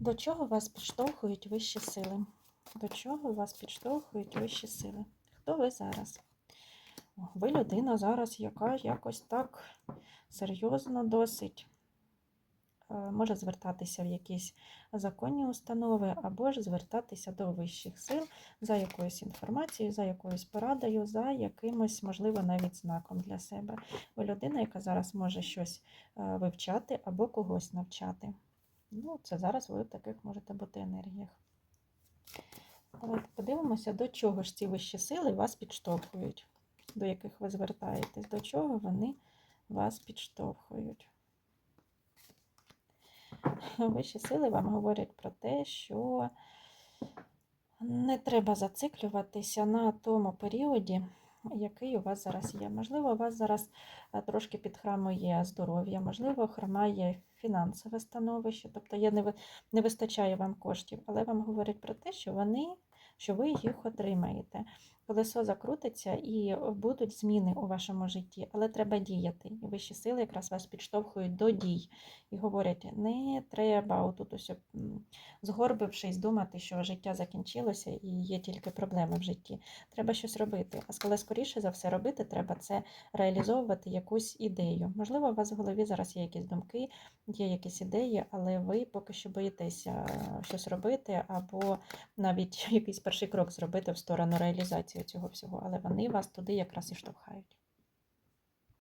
До чого вас підштовхують вищі сили? До чого вас підштовхують вищі сили? Хто ви зараз? Ви людина зараз, яка якось так серйозно досить е, може звертатися в якісь законні установи, або ж звертатися до вищих сил за якоюсь інформацією, за якоюсь порадою, за якимось, можливо, навіть знаком для себе. Ви людина, яка зараз може щось е, вивчати або когось навчати. Ну, це зараз ви в таких можете бути енергіях. Давайте подивимося, до чого ж ці вищі сили вас підштовхують, до яких ви звертаєтесь, до чого вони вас підштовхують. Вищі сили вам говорять про те, що не треба зациклюватися на тому періоді, який у вас зараз є. Можливо, у вас зараз е, трошки підхрамує здоров'я, можливо, хромає фінансове становище, тобто є, не, ви- не вистачає вам коштів, але вам говорять про те, що вони, що ви їх отримаєте. Колесо закрутиться і будуть зміни у вашому житті, але треба діяти. І вищі сили якраз вас підштовхують до дій і говорять: не треба отут ось згорбившись, думати, що життя закінчилося і є тільки проблеми в житті. Треба щось робити. А коли скоріше за все робити, треба це реалізовувати якусь ідею. Можливо, у вас в голові зараз є якісь думки, є якісь ідеї, але ви поки що боїтеся е, щось робити, або навіть якийсь перший крок зробити в сторону реалізації цього всього. Але вони вас туди якраз і штовхають.